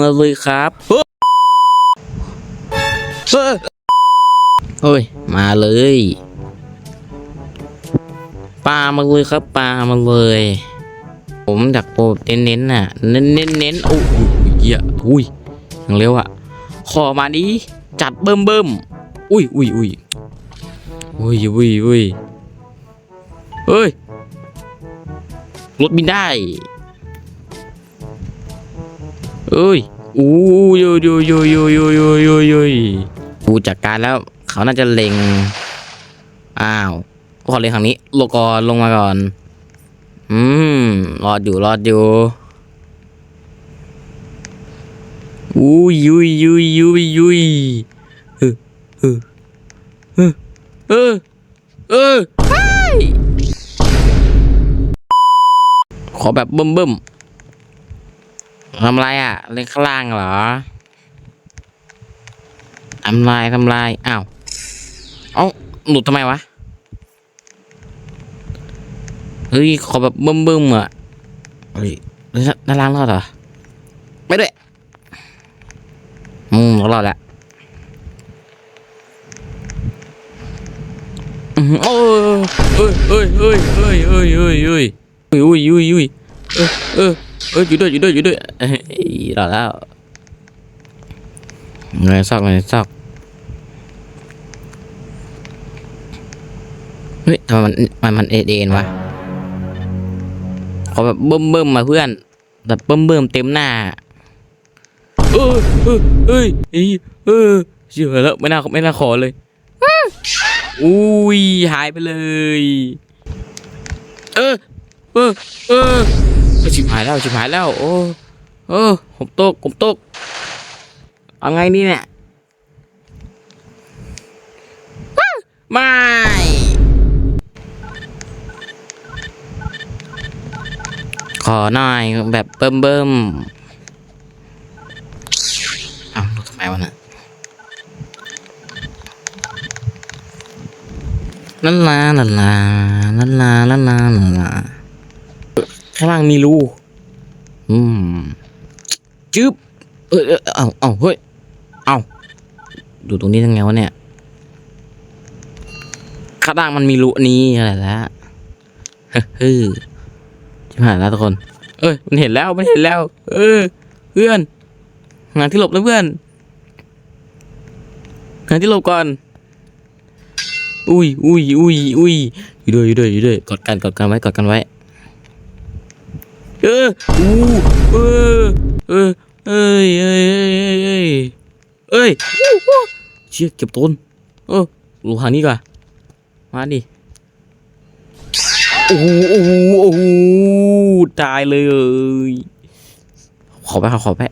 มาเลยครับเฮ้ยเฮ้ยเฮ้ย มาเลยปลามาเลยครับปลามาเลย ผมอยากโปรเน้นๆน่ะ เน้นเน้นเน้นๆโอ้โหเหี้ยอุ้ยยังเร็วอะ ขอมาดิจัดเบิ่มเบิ่มอุ้ยอุ้ยอุ้ยอุ้ยอุ้ยอุ้ยเฮ้ยรถบินได้ เอ้ยอู้ยยยยยยยยยยดูจากการแล้วเขาน่าจะเล็ง อ้าวขอเล็งทางนี้ลงก่อนลงมาก่อน อืมรอดอยู่รอดอยู่อู้ยยุยยุยยุยยุยเออเออเออเออเออเฮ้ยขอแบบเบิ่มเบิ่ม ทำไรอะ เล่นข้างล่างเหรอทำลายทำลายอ้าวเอ้าหลุดทำไมวะ เฮ้ย ขอแบบเบิ่มๆอะเฮ้ยด้านล่างรอดเหรอ ไม่ด้วย อืมรอดแล้วอืมโอ้ยเอ้ยเอ้ยเอ้ยเอ้ยเอ้ยเอ้ยเอ้ยอุ้ยอุ้ยอุ้ยเออเออ เอออยู่ด้วยอยู่ด้วยอยู่ด้วยเรอดแล้วเงยซอกเงยซอกเฮ้ยทำไมมันมันมันเอเดนวะเขอแบบเบิ่มเบิ่มมาเพื่อนแบบเบิ่มเบิ่มเต็มหน้าเออเออเอ้ยเอ้ยเออเชื่อแล้วไม่น่าไม่น่าขอเลยอุ้ยหายไปเลย เออเออเออ ชิบหายแล้วชิบหายแล้ว โอ้เออผมตกผมตกเอาไงนี่เนี่ยอ้าวไม่ขอหน่อยแบบเบิ่มเบิ่มๆอ้าทำไมวะน่ะลันลาลันลาลันลาลันลาลันลา ข้างล่างมีรู อืม จึ๊บ เออเออเอาเอาเฮ้ย เอาดูตรงนี้ยังไงวะเนี่ย ข้างล่างมันมีรูนี้อะไรแล้วเฮ้ยเฮ้ยชิบหายแล้วทุกคน เอ้ย มันเห็นแล้ว มันเห็นแล้ว เออ เพื่อน หาที่หลบนะเพื่อน หาที่หลบก่อน อุ้ยอุ้ยอุ้ยอุ้ยอยู่ด้วยอยู่ด้วยอยู่ด้วยกดกันกดกันไว้กดกันไว้ เอออู้เออเออเอ้ยเอ้ยเอ้ยเอ้ยเอ้ยอู้หู้เชี่ยเก็บต้นเออรูหางนี้ก่อนมาดิโอ้โหโอ้โหโอ้โหตายเลย ขอไปขอขอไป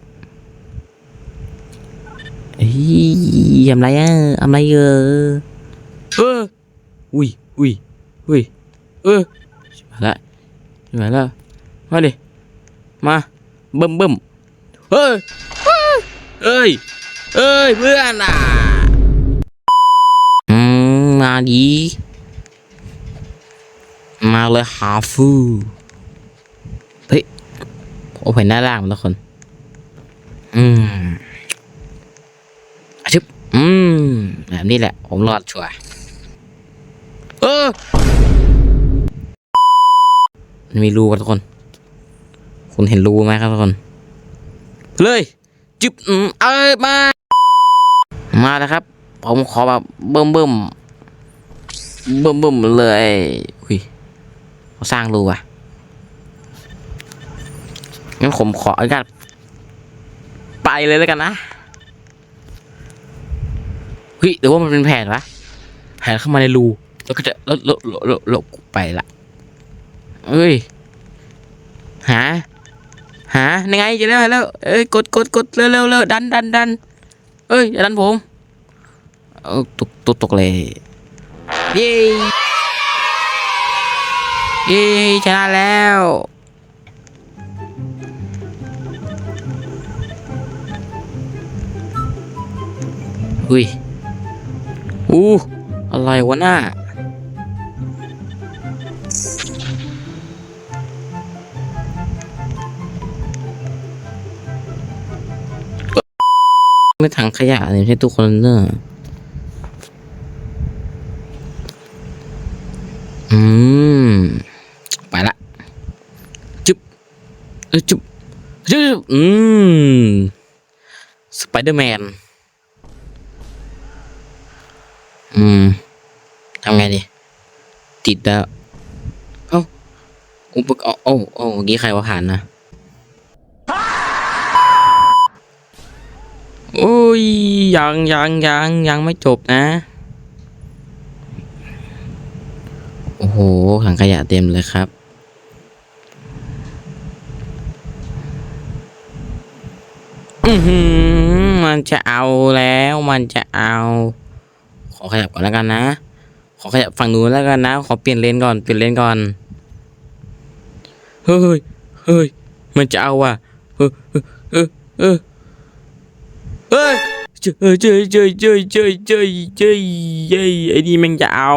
เฮ้ยทำไรอะทำไรเออเอออุ้ยอุ้ยอุ้ยเออชิบหาละชิบหาละ มาดิ มาเบิ่มเบิ่มเฮ้ย เอ้ย เอ้ยเพื่อนอะอืมมาดีมาเลยหาฟูเฮ้ยผมเห็นหน้าล่างมันทุกคน อืมชึบอืมแบบนี้แหละ ผมรอดชัวร์เออมันมีรูครับทุกคน คุณเห็นรูไหมครับทุกคน เลยจึบเอ้ยมา มาแล้วครับ ผมขอแบบเบิ่มเบิ่มเบิ่มเบิ่มเลยหุยเขาสร้างรูอะงั้นผมขออนุญาตไปเลยแล้วกันนะเฮ้ยหรือว่ามันเป็นแผนวะแผนเข้ามาในรูแล้วก็จะแล้วแล้วแล้วแล้วแล้วไปละเอ้ย หา หายังไงจะได้แล้วเอ้ยกดกดกดเร็วเร็วเร็วดันดันดันเอ้ยอย่าดันผมเออตกตกตกเลยเย้เย้ชนะแล้วอุ้ยอู้อะไรวะหน้า ไม่ถังขยะนี่ไม่ใช่ตู้คอนเทนเนอร์อืม ไปละ จุ๊บเอ้ยจุ๊บจุ๊บอืม สไปเดอร์แมน อืม ทำไงดี ติดแล้ว เอ้าอุปกรณ์โอ้โอ้เมื่อกี้ใครว่าผ่านนะ อ้ยยังยังยังยังไม่จบนะ โอ้โหถังขยะเต็มเลยครับ อือหือมันจะเอาแล้วมันจะเอา ขอขยับก่อนแล้วกันนะ ขอขยับฝั่งนู้นแล้วกันนะ ขอเปลี่ยนเลนก่อนเปลี่ยนเลนก่อน เฮ้ยเฮ้ยมันจะเอาว่ะเออเออเออ เฮ้ยเจอเจอเจอเจอเจอเจอเจอเย้ยไอ้นี่แมันจะเอา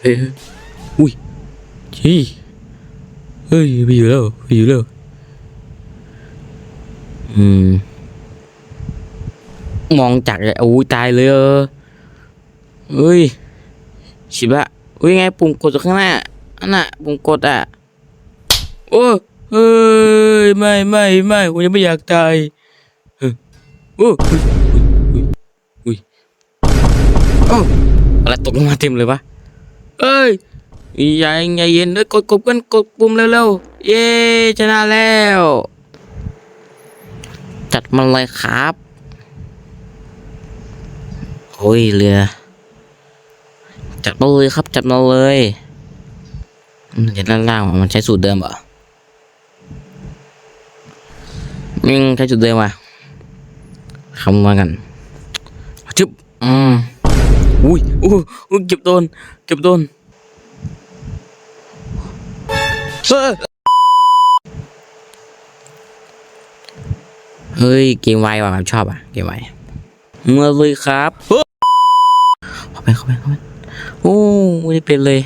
เฮ้ยอุ้ยจีเฮ้ยไปอยู่แล้วไปอยู่แล้วอืมมองจากไอ้อู้ตายเลยเออเฮ้ยชิบะเฮ้ยไงปุ่มกดอยู่ข้างหน้าอันน่ะปุ่มกดอะโอ้เฮ้ ยไม่ไม่ไม่ผมยังไม่อยากตายเออโอ้เฮ้ยเฮ้ยเฮ้ยโอ้อะไรตกลงมาเต็มเลยวะเอ้ยใจใจเย็นเอ้ยกดกดกันกดปุ่มเร็วๆเย้ชนะแล้ว จัดมันเลยครับโอ้ยเรือ จัดมาเลยครับ จัดมาเลยมันด้านล่างมันใช้สูตรเดิมเหรอ มึงใช้สูตรเดิมว่ะคำนวณกันจุ๊บอืมอุ้ยอู้อู้เก็บโดนเก็บโดนเฮ้ยเฮ้ย เกมไวว่ะผมชอบอะ เกมไวเมื่อเลยครับเฮ้ยเข้าไปเข้าไปเข้าไปโอ้ไม่ได้เป็นเลย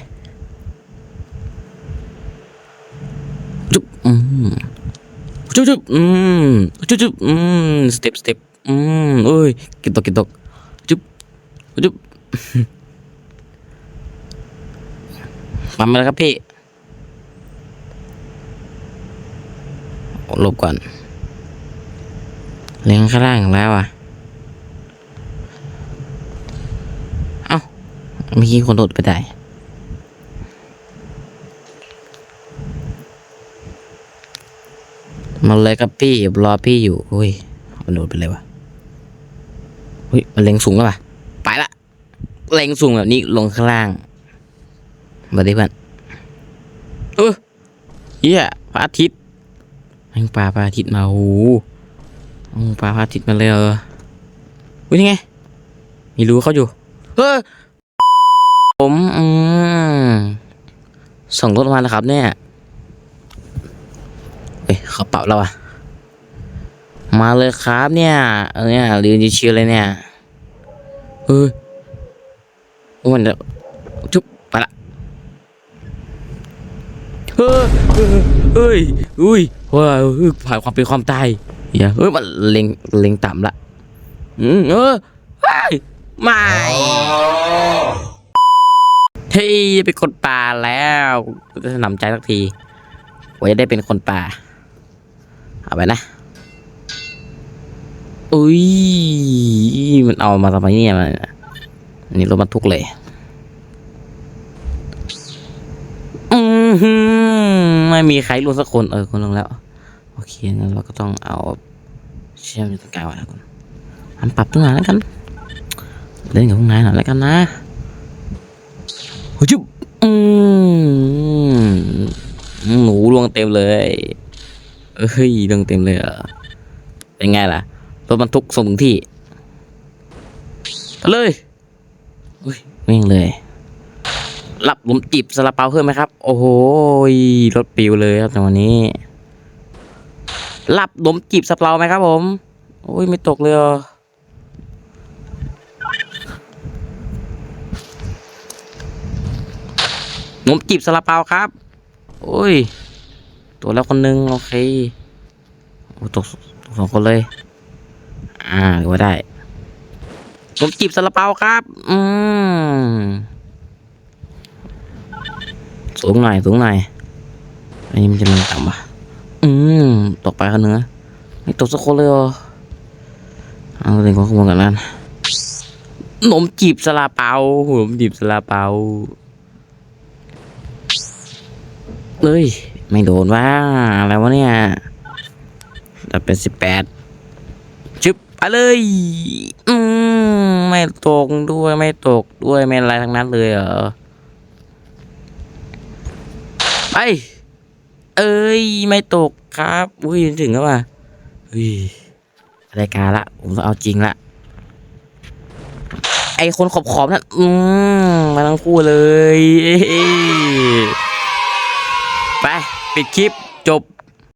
จุ๊บอืม จุ๊บจุ๊บอืมจุ๊บจุ๊บอืมสเต็ปสเต็ปอืมเอ้ยกินตกกินตกจุ๊บจุ๊บมามแล้วครับพี่หลบก่อนเลี้ยงข้างล่างแล้วอะ เอ้าเมื่อกี้คนโดดไปได้ มาเลยครับพี่รอพี่อยู่อุ้ยมันโดดไปเลยวะอุ้ยมันเล็งสูงแล้วปะไปละเล็งสูงแบบนี้ลงข้างล่างมาดิเพื่อนเออเฮียพระอาทิตย์แม่งปลาพระอาทิตย์มาโอ้โหปลาพระอาทิตย์มาเลยเอออุ้ยนี่ไงมีรู้เขาอยู่เฮ้ยผมอืมส่งรถมาแล้วครับเนี่ย เขาเป่าแล้วอะมาเลยครับเนี่ยเออเนี่ยเรียนชิวเลยเนี่ยเฮ้ยโอ้มันจะจุ๊บไปละเฮ้ยเฮ้ยเฮ้ยอุ้ยว้าวเฮ้ยผ่านความเป็นความตายอย่าเฮ้ยมันเล็งเล็งต่ำละอืมเออเฮ้ยไม่เฮ้ยเป็นคนป่าแล้วจะหนำใจสักทีว่าจะได้เป็นคนป่า เอาไปนะอุ้ยมันเอามาทำไมเนี่ยมันนนี้รถบรรทุกเลยอือหือไม่มีใครลงสักคนเออคนลงแล้ว โอเคงั้นเราก็ต้องเอาเชื่อมอยู่ตรงกลางไว้แล้วกันทำปรับตรงไหนแล้วกันเล่นกับตรงไหนหน่อยแล้วกันนะจุ๊บอืมหนูลวงเต็มเลย เอ้ยลวงเต็มเลยเหรอเป็นไงล่ะรถบรรทุกส่งถึงที่ไปเลยอุ้ยวิ่งเลยรับผมจีบซาลาเปาเพิ่มไหมครับ โอ้โหรถปิวเลยครับในวันนี้รับดมจีบซาลาเปาไหมครับผม โอ้ยไม่ตกเลยเหรอนมจีบซาลาเปาครับ โอ้ย ตัวแล้วคนหนึงโอเคโอ้ตกตกสองคนเลย อ่าถือว่าได้ผมจีบซาลาเปาครับ อืมสูงหน่อยสูงหน่อยอันนี้มันจะมันต่ำปะอืมตกไปคนเนื้อไม่ตกสักคนเลยเหรอเอาเรื่องของขโมยกันนั้นขนมจีบซาลาเปาขนมจีบซาลาเปาเอ้ย ไม่โดนว่าอะไรวะเนี่ยแต่เป็นสิบแปดชึบไปเลย อืมไม่ตกด้วยไม่ตกด้วยไม่อะไรทั้งนั้นเลยเหรอไปเอ้ยไม่ตกครับอุ้ยถึงแล้วว่ะอุ้ยรายการละ ผมต้องเอาจริงละไอคนขอบขอบนั่นอืมมาทั้งคู่เลย ไป ปิดคลิปจบ